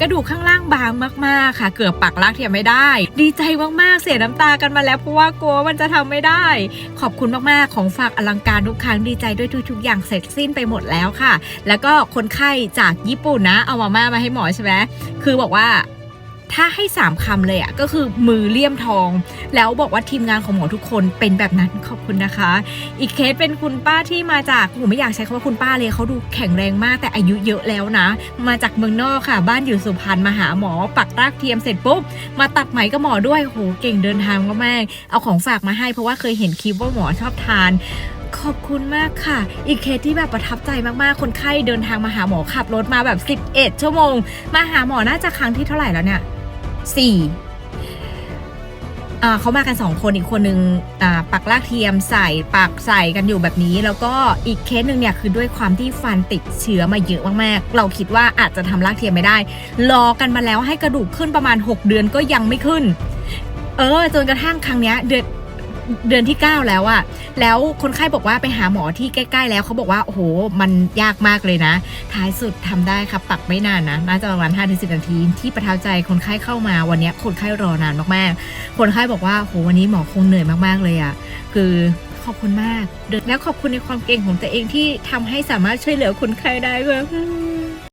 กระดูกข้างล่างบางมากๆค่ะ เกือบปักลากเทียมไม่ได้ ดีใจมากๆเสียน้ำตากันมาแล้วเพราะว่ากลัวมันจะทำไม่ได้ ขอบคุณมากๆของฝากอลังการทุกครั้งดีใจด้วยทุกๆ อย่างเสร็จสิ้นไปหมดแล้วค่ะ แล้วก็คนไข้จากญี่ปุ่นนะ เอามาม่ามาให้หมอใช่ไหมคือบอกว่า ถ้าให้สามคำเลยอะก็คือมือเลี่ยมทอง แล้วบอกว่าทีมงานของหมอทุกคนเป็นแบบนั้นขอบคุณนะคะ อีกเคสเป็นคุณป้าที่มาจากผมไม่อยากใช้คำว่าคุณป้าเลยเขาดูแข็งแรงมากแต่อายุเยอะแล้วนะ มาจากเมืองนอกค่ะ บ้านอยู่สุพรรณมาหาหมอ ปักรากเทียมเสร็จปุ๊บมาตัดไหมกับหมอด้วยโหเก่งเดินทางมากๆเอาของฝากมาให้เพราะว่าเคยเห็นคลิปว่าหมอชอบทานขอบคุณมากค่ะ อีกเคสที่แบบประทับใจมากๆ คนไข้เดินทางมาหาหมอขับรถมาแบบ 11 ชั่วโมง มาหาหมอน่าจะครั้งที่เท่าไหร่แล้วเนี่ย สี่เขามากันสองคนอีกคนนึงปักลากเทียมใส่ปักใส่กันอยู่แบบนี้ แล้วก็อีกเคสหนึ่งเนี่ยคือด้วยความที่ฟันติดเชื้อมาเยอะมากๆ เราคิดว่าอาจจะทำลากเทียมไม่ได้ รอกันมาแล้วให้กระดูกขึ้นประมาณ 6 เดือนก็ยังไม่ขึ้น เออจนกระทั่งครั้งเนี้ยเดือน เดือนที่ 9 แล้วอะแล้วคนไข้บอกว่าไปหาหมอที่ใกล้ ๆ แล้วเขาบอกว่า โอ้โห มันยากมากเลยนะ ท้ายสุดทำได้ครับปักไม่นานนะ น่าจะประมาณ 5-10 นาที ที่ประทับใจคนไข้เข้ามาวันนี้คนไข้รอนานมากๆ คนไข้บอกว่าโหวันนี้หมอคงเหนื่อยมากๆเลยอะคือขอบคุณมาก แล้วขอบคุณในความเก่งของตัวเองที่ทำให้สามารถช่วยเหลือคนไข้ได้ด้วย